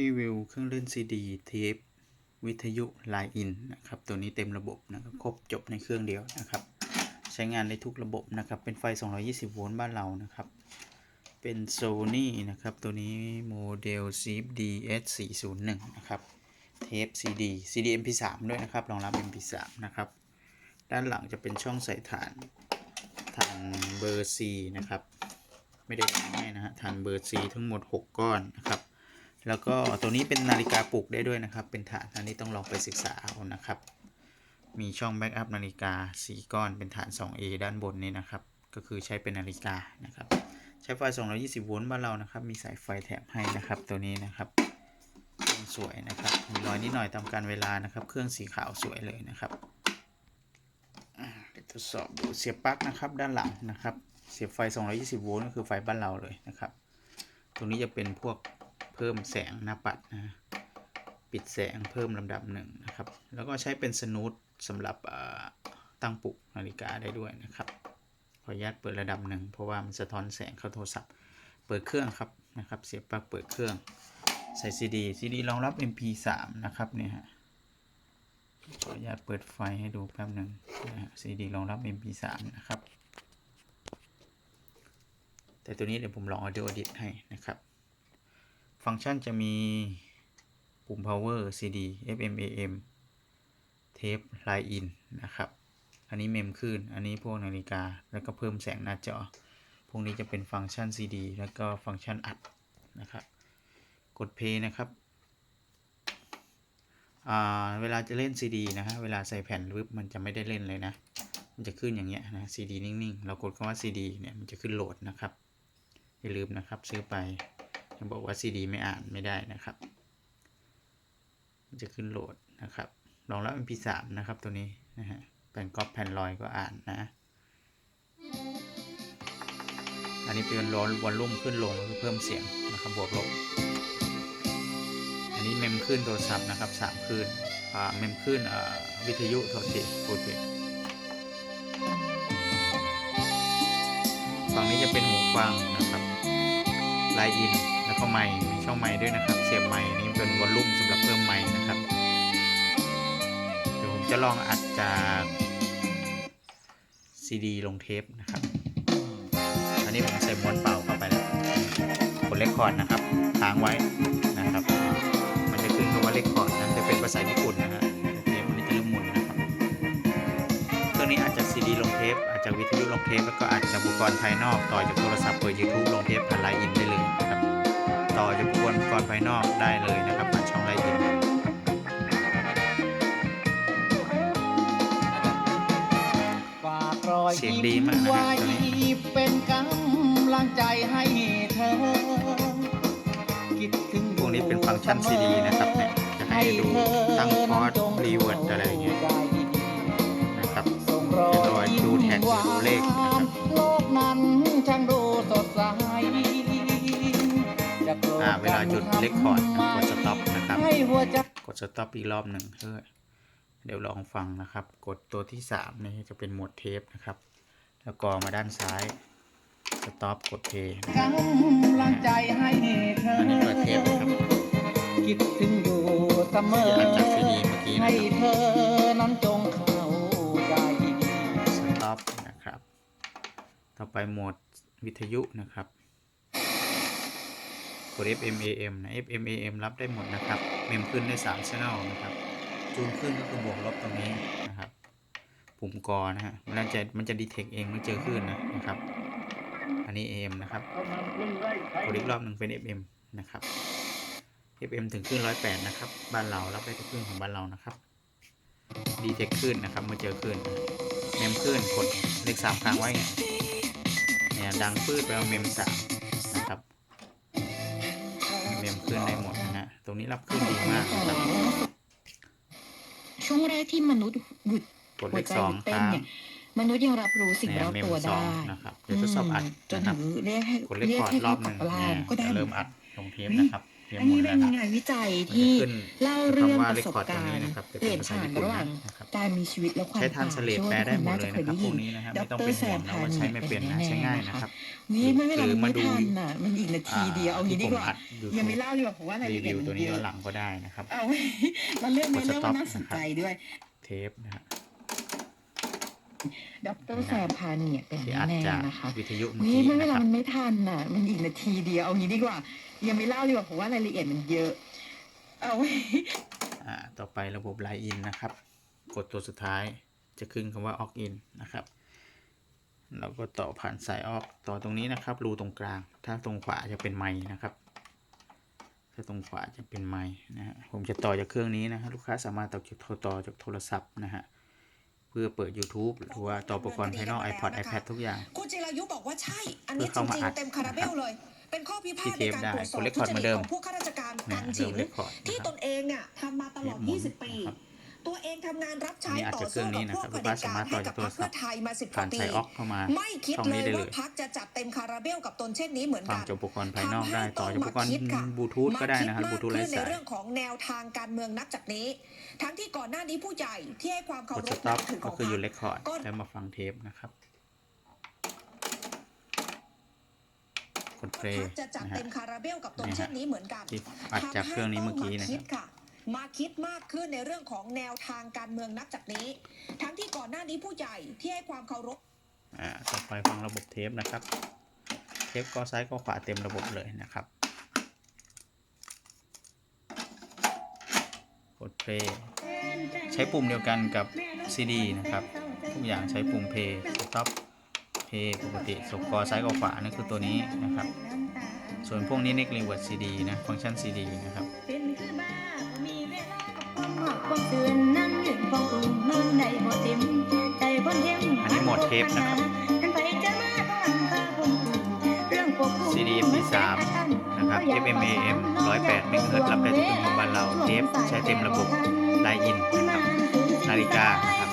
รีวิวเครื่องเล่นซีดีเทปวิทยุไลน์อินนะครับ ตัวนี้เต็มระบบนะครับครบจบในเครื่องเดียวนะครับ ใช้งานได้ทุกระบบนะครับ เป็นไฟ 220 โวลต์บ้านเรานะครับ เป็น Sony นะครับ ตัวนี้โมเดล Zip DS401 นะครับ เทป CD CD MP3 ด้วยนะครับ รองรับ MP3 นะครับ ด้านหลังจะเป็นช่องใส่ฐานฐานเบอร์ C นะครับ ไม่ได้วางให้นะฮะฐานเบอร์ C ทั้งหมด 6 ก้อนนะครับ แล้วก็ตัวนี้เป็นนาฬิกาปลุกได้ด้วยนะครับ เป็นฐานอันนี้ต้องลองไปศึกษาเอานะครับ มีช่องแบ็กอัพนาฬิกา 4 ก้อนเป็นฐาน 2A ด้านบนนี้นะครับ ก็คือใช้เป็นนาฬิกานะครับ ใช้ไฟ 220 โวลต์บ้านเรานะครับ มีสายไฟแถมให้นะครับ ตัวนี้นะครับเครื่องสวยนะครับมีรอยนิดหน่อยตามการเวลานะครับ เครื่องสีขาวสวยเลยนะครับเดี๋ยวทดสอบดูเสียบปลั๊กนะครับ ด้านหลังนะครับ เสียบไฟ 220 โวลต์ก็คือไฟบ้านเราเลยนะครับ ตรงนี้จะเป็นพวก เพิ่มแสงหน้าปัดนะปิดแสงเพิ่มลำดับหนึ่งนะครับ แล้วก็ใช้เป็นสนูตสำหรับตั้งปลุกนาฬิกาได้ด้วยนะครับ ขออนุญาตเปิดระดับหนึ่งเพราะว่ามันสะท้อนแสงเข้าโทรศัพท์ เปิดเครื่องครับนะครับ เสียบปลั๊กเปิดเครื่อง ใส่ CD CD รองรับ MP3 นะครับเนี่ยฮะ ขออนุญาตเปิดไฟให้ดูแป๊บหนึ่งนะฮะ CD รองรับ MP3 นะครับ แต่ตัวนี้เดี๋ยวผมลอง Audio Edit ให้นะครับ ฟังก์ชันจะมีปุ่ม power CD FM AM tape line in นะครับ อันนี้เมมขึ้น อันนี้พวกนาฬิกา แล้วก็เพิ่มแสงหน้าจอ พวกนี้จะเป็นฟังก์ชัน CD แล้วก็ฟังก์ชันอัดนะครับ กด play นะครับเวลาจะเล่น CD นะฮะ เวลาใส่แผ่นรึบมันจะไม่ได้เล่นเลยนะ มันจะขึ้นอย่างเงี้ยนะ CD นิ่ง ๆ เรากดคำว่า CD เนี่ย มันจะขึ้นโหลดนะครับ อย่าลืมนะครับ ซื้อไป บอกว่า CD ไม่อ่านไม่ได้นะครับมันจะขึ้นโหลดนะครับรองรับ MP3 นะครับตัวนี้นะฮะแผ่นก๊อปแผ่นลอยก็อ่านนะ อันนี้เป็นวอลวอลลุ่มขึ้นลงคือเพิ่มเสียงนะครับบวกลบ อันนี้เมมขึ้นโทรศัพท์นะครับสามขึ้นอ่าเมมขึ้นวิทยุโทรทีพูดผิดฝั่งนี้จะเป็นหูฟังนะครับไลน์อิน ก็ไมค์มีช่องไมค์ด้วยนะครับ เสียบไมค์นี้เป็นวอลลุ่มสำหรับเพิ่มไมค์นะครับ เดี๋ยวผมจะลองอัดจากซีดีลงเทปนะครับ อันนี้ผมใส่ม้วนเปล่าเข้าไปแล้วกดเลคคอร์ดนะครับค้างไว้นะครับ มันจะขึ้นคำว่าเลคคอร์ดนะจะเป็นภาษาญี่ปุ่นนะฮะเทปมันจะเริ่มมุนนะครับเครื่องนี้อาจจะซีดีลงเทปอาจจะวิทยุลงเทปแล้วก็อาจจะอุปกรณ์ภายนอกต่อจากโทรศัพท์เปิด YouTube ลงเทปผ่านไลน์อินได้เลยนะครับ ต่อจากอุปกรณ์ภายนอกได้เลยนะครับผ่านช่องไลน์อินฝากรอยเสียงดีมากนะฮะไว้ตัวนี้เป็นกำลังใจให้เธอคิดถึงพวกนี้เป็นฟังก์ชัน CD นะครับเนี่ยจะให้ดูตั้งคอร์ดรีเวิร์ดอะไรอย่างเงี้ยนะครับส่งรอเป็นรอยดูแท็กหรือดูเลข อ่าเวลาหยุดเลคคอร์ดกดสต็อปนะครับให้หัวใจกดสต็อปอีกรอบหนึ่งเพื่อเดี๋ยวลองฟังนะครับ กดตัวที่3นี่จะเป็นโหมดเทปนะครับ แล้วก็มาด้านซ้ายสต็อปกดเพย์กำลังใจให้เธออันนี้เปิดเทปนะครับคิดถึงอยู่เสมอที่อัดจากซีดีเมื่อกี้นะให้ครับเธอนั้นจงเข้าใจสต็อปนะครับ ต่อไปโหมดวิทยุนะครับ กด FMAM นะ FMAM รับได้หมดนะครับ เมมขึ้นได้3ามช่องนะครับ จูนขึ้นก็คือบวกลบตรงนี้นะครับ ปุ่มกอนะฮะ มันจะมันจะดีเทคเองเมื่อเจอขึ้นนะนะครับ อันนี้ AM นะครับกดอีกรอบหนึ่งเป็น FM นะครับ FM ถึงขึ้น 108 นะครับ บ้านเรารับได้ทุกครึ่นของบ้านเรานะครับ ดีเทคขึ้นนะครับเมื่อเจอขึ้น เมมขึ้นกดเลขมค้างไว้เนี่ยดังปื้ดไปเอาเมม3 นะฮะตรงนี้รับคลื่นดีมากนะครับช่วงแรกที่มนุษย์หยุดกดเลหัวขใจสองหยุดเต้ค้านงเนี่ยมนุษย์ยังรับรู้สิ่งเนี่ยรอบเมมตัวสอได้งนะครับเดี๋ยวทดสอบอัดมจนนะครับถึงเรียกให้กดเลขเรียคกอร์ดให้รอเขาบหกลันึ่บงมาลาเนี่ยก็ได้จะเริ่มอัดลงเทปนะครับดี๋ ยวอันหมุนี้นเป็นะนครับงานวิจัยมันจะที่ขึ้นเล่าเรื่องคำว่าประสบ record ตรงการนี้ณ์นะครับจะเปเป็นลี่ยนภาษาผ่านญี่ปุ่นระหว่างนะครับการมีชีวิตและความใช้ทันสเลดต่างแปลได้หมดชื่เลอยว่านะครับทุพวกกนี้นะครับดไม่ต้องรเป็นแซห่วมงนะพาว่านีใช้ไม่เป็นนะแน่ๆใช้ง่ายนะนะครับนี่ไม่เป็นไรหรือไม่มาดูทันอะมันอีกนาทีเดียวเอางี้ดีกว่าอ่าที่ผมอัด YouTube ยังไม่เล่าดีกว่าเพราะว่ารายรีละเอียวิดวมัตัวนี้เยย้อนอะหลังก็ได้นะครับเอาเราเลือกในเรื่องว่าน่าสนใจด้วย เทปนะฮะ ดรแซมพานีเป็นที่อัดแน่จากๆนะคะวิทยุเมื่อนี่กี้ไม่เป็นนะไรครับมันไม่ทันอะ มันอีกนาทีเดียวเอางี้ดีกว่า ยังไม่เล่าดีกว่าเพราะว่ารายละเอียดมันเยอะ เอาอ่าต่อไประบบไลน์อินนะครับ กดตัวสุดท้ายจะขึ้นคำว่าออกอินนะครับเราก็ต่อผ่านสายออกต่อตรงนี้นะครับ รูตรงกลาง ถ้าตรงขวาจะเป็นไม้นะครับ ถ้าตรงขวาจะเป็นไม้นะฮะผมจะต่อจากเครื่องนี้นะฮะลูกค้าสามารถต่อจากต่อจากโทรศัพท์นะฮะ เพื่อเปิด YouTube หรือว่าต่ออุปกรณ์ภายนอก iPod iPad ทุกอย่าง คุณจิรายุบอกว่าใช่ อันนี้เพื่จอเข้ามาริงอัดๆเต็มคาราเบลเลย เป็นข้อพิพาทที่ในเทปการได้ตรวจสอบกดทุ record จเหมืริอนเดิมตของผู้ข้าราชการนะการเริ่ฉิมนเรคคอร์ดที่นะครับตนเองเนี่ยทำมาตลอดเทปหมุน20 ปีนะครับ ตัวเองทำงานรับใช้อันนี้อาจต่อจะเครื่สู้องนี้กับนะพวครักบเผด็จการลูกค้าสามารถต่ให้อกับจากพรรคโทรศัเพื่พอท์ไทยมา10กผ่านว่าปีสายออกเข้ามาไม่คิดช่องเลนี้ยได้เลว่ายพักจะจัดเต็มคาราเบลกับตนเช่นนี้เหมือนฟังกันจากอุปกรณ์ภายนอกได้ทำให้ต่อจากอุปกรณ์ต้องมาคิดค่ะบลูทูธก็ได้นะครับบมาลูคิทูธดไร้มากขึ้นในสายเรื่องของแนวทางการเมืองนับจากนี้ ทั้งที่ก่อนหน้านี้ผู้ใหญ่ที่ให้ความกเคาดรสพต็อนัปบถือขก็องคืออยู่พรเรรคคคอร์ดก็แล้วมาฟังเทปนะครับกดเพลพรรย์คจะจัดนะฮะเต็มคาราเบลกับตนเช่นนี้เหมือนกันที่อัดจากเครื่องนี้เมื่อกี้นะทำให้คต้รับง มาคิดมากขึ้นในเรื่องของแนวทางการเมืองนับจากนี้ ทั้งที่ก่อนหน้านี้ผู้ใหญ่ที่ให้ความเคารพอ่าต่อไปฟังระบบเทปนะครับ เทปก็ซ้ายก็ขวาเต็มระบบเลยนะครับ กดเพลย์ใช้ปุ่มเดียวกันกับ CD นะครับทุกอย่างใช้ปุ่มเพย์สต็อปเพย์ปกติสกอซ้ายกับขวานั่นคือตัวนี้นะครับ ส่วนพวกนี้นี่รีเวิร์ด CD นะฟังก์ชัน CD นะครับ ความเตือนนั่งยืนพองกลุ่มเมืองใดบ่เต็มใจคนเทมอันนี้หมดเทปนะครับท่านไปจะมาต้องอันค่ามนะครับ FM AM 108เมกะเฮิรตซ์รับได้ทุกเครื่องของบ้านเราเทปใช้เต็มระบบไลน์อินนะครับนาฬิกานะครับ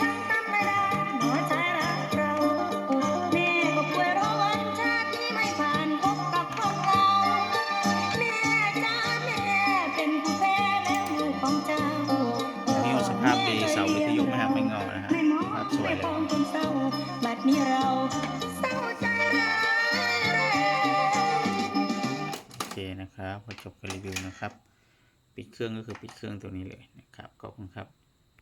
นะครับพอจบการรีวิวนะครับ ปิดเครื่องก็คือปิดเครื่องตัวนี้เลยนะครับขอบคุณครับ